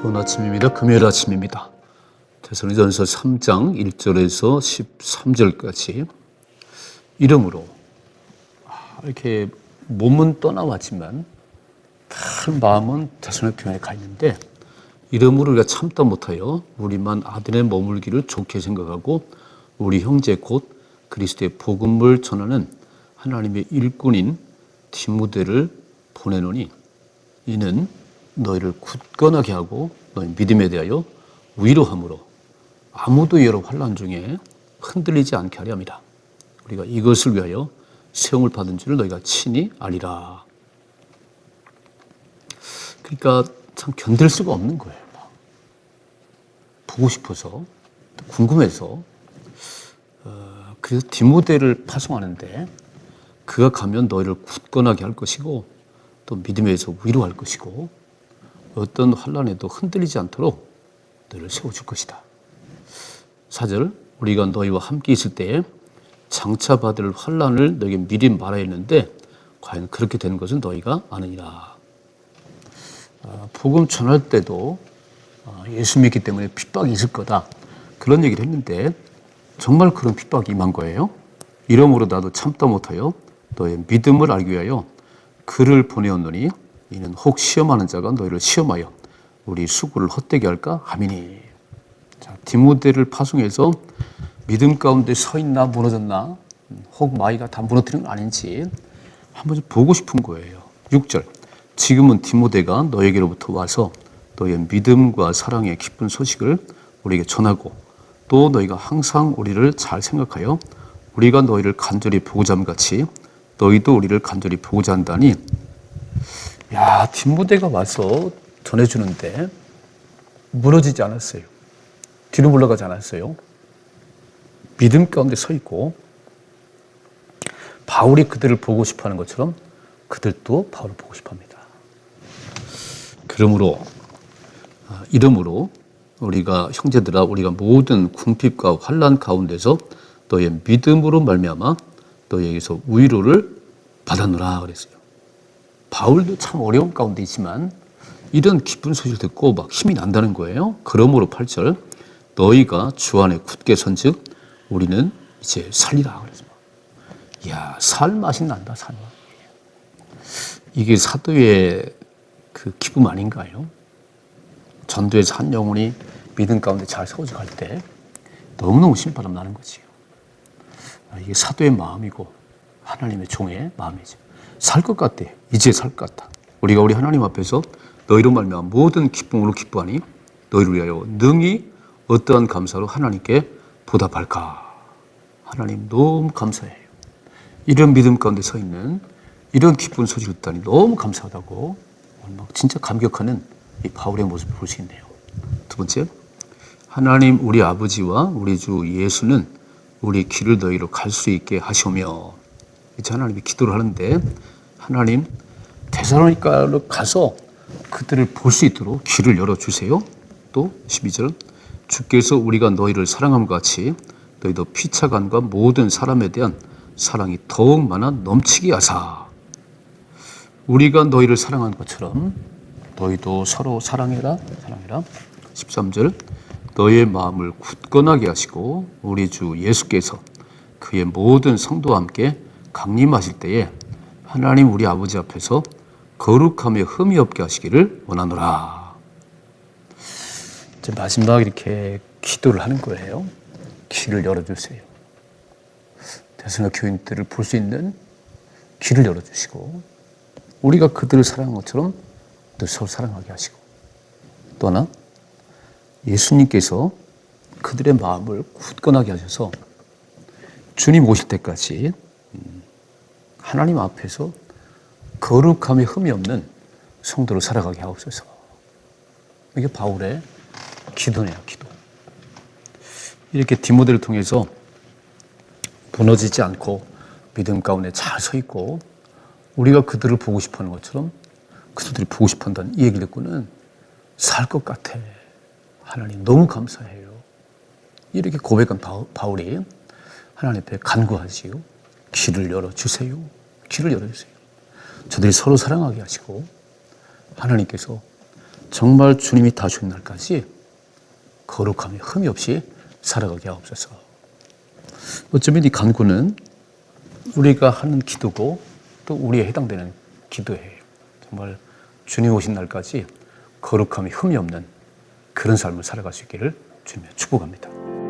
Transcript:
좋은 아침입니다. 금요일 아침입니다. 대선전서 3장 1절에서 13절까지 이름으로 아, 이렇게 몸은 떠나왔지만 큰 마음은 대선교회에 가 있는데 이름으로 우리가 참다 못하여 우리만 아들의 머물기를 좋게 생각하고 우리 형제 곧 그리스도의 복음을 전하는 하나님의 일꾼인 디모데를 보내노니 이는 너희를 굳건하게 하고 너희 믿음에 대하여 위로함으로 아무도 여러 환란 중에 흔들리지 않게 하려 합니다. 우리가 이것을 위하여 세움을 받은 줄을 너희가 친히 알리라. 그러니까 참 견딜 수가 없는 거예요. 막. 보고 싶어서 궁금해서 어, 그래서 디모데를 파송하는데 그가 가면 너희를 굳건하게 할 것이고 또 믿음에서 위로할 것이고 어떤 환란에도 흔들리지 않도록 너를 세워줄 것이다. 사절 우리가 너희와 함께 있을 때에 장차 받을 환란을 너에게 미리 말하야 했는데 과연 그렇게 된 것은 너희가 아느니라. 아, 복음 전할 때도 아, 예수 믿기 때문에 핍박이 있을 거다. 그런 얘기를 했는데 정말 그런 핍박이 임한 거예요. 이러므로 나도 참다 못하여 너의 믿음을 알기 위하여 그를 보내었노니 이는 혹 시험하는 자가 너희를 시험하여 우리 수고를 헛되게 할까 하미니. 자, 디모데를 파송해서 믿음 가운데 서 있나 무너졌나 혹 마이가 다 무너뜨린 건 아닌지 한번 좀 보고 싶은 거예요. 6절. 지금은 디모데가 너에게로부터 와서 너의 믿음과 사랑의 기쁜 소식을 우리에게 전하고 또 너희가 항상 우리를 잘 생각하여 우리가 너희를 간절히 보고자 함 같이 너희도 우리를 간절히 보고자 한다니 야 디모데가 와서 전해주는데 무너지지 않았어요. 뒤로 물러가지 않았어요. 믿음 가운데 서 있고 바울이 그들을 보고 싶어 하는 것처럼 그들도 바울을 보고 싶어 합니다. 그러므로 아, 이름으로 우리가 형제들아 우리가 모든 궁핍과 환란 가운데서 너의 믿음으로 말미암아 너에게서 위로를 받았노라 그랬어요. 바울도 참 어려운 가운데 있지만 이런 기쁜 소식을 듣고 막 힘이 난다는 거예요. 그러므로 8절 너희가 주 안에 굳게 선즉 우리는 이제 살리라 그래서 야, 살 맛이 난다, 살 맛. 이게 사도의 그 기쁨 아닌가요? 전도에서 한 영혼이 믿음 가운데 잘 세워져 갈 때 너무너무 신바람 나는 거지요. 아, 이게 사도의 마음이고 하나님의 종의 마음이죠. 살 것 같대. 이제 살 것 같다. 우리가 우리 하나님 앞에서 너희로 말미암아 모든 기쁨으로 기뻐하니 너희를 위하여 능히 어떠한 감사로 하나님께 보답할까. 하나님 너무 감사해요. 이런 믿음 가운데 서 있는 이런 기쁜 소식을 듣다니 너무 감사하다고 막 진짜 감격하는 이 바울의 모습을 볼 수 있네요. 두 번째, 하나님 우리 아버지와 우리 주 예수는 우리 길을 너희로 갈 수 있게 하시오며 이제 하나님이 기도를 하는데 하나님 데살로니가로 가서 그들을 볼 수 있도록 길을 열어 주세요. 또 12절 주께서 우리가 너희를 사랑함과 같이 너희도 피차간과 모든 사람에 대한 사랑이 더욱 많아 넘치게 하사 우리가 너희를 사랑한 것처럼 너희도 서로 사랑해라 사랑해라 13절 너의 마음을 굳건하게 하시고 우리 주 예수께서 그의 모든 성도와 함께 강림하실 때에 하나님 우리 아버지 앞에서 거룩함에 흠이 없게 하시기를 원하노라. 이제 마지막 이렇게 기도를 하는 거예요. 길을 열어주세요. 대선의 교인들을 볼 수 있는 길을 열어주시고 우리가 그들을 사랑한 것처럼 늘 서로 사랑하게 하시고 또 하나 예수님께서 그들의 마음을 굳건하게 하셔서 주님 오실 때까지 하나님 앞에서 거룩함에 흠이 없는 성도로 살아가게 하옵소서. 이게 바울의 기도네요, 기도. 이렇게 디모데를 통해서 무너지지 않고 믿음 가운데 잘 서 있고 우리가 그들을 보고 싶어 하는 것처럼 그들이 보고 싶어 한다는 이 얘기를 듣고는 살 것 같아. 하나님 너무 감사해요. 이렇게 고백한 바울이 하나님 앞에 간구하지요. 길을 열어주세요. 길을 열어주세요. 저들이 서로 사랑하게 하시고 하나님께서 정말 주님이 다시는 날까지 거룩함이 흠이 없이 살아가게 하옵소서. 어쩌면 이 간구는 우리가 하는 기도고 또 우리에 해당되는 기도예요. 정말 주님 오신 날까지 거룩함이 흠이 없는 그런 삶을 살아갈 수 있기를 주님 축복합니다.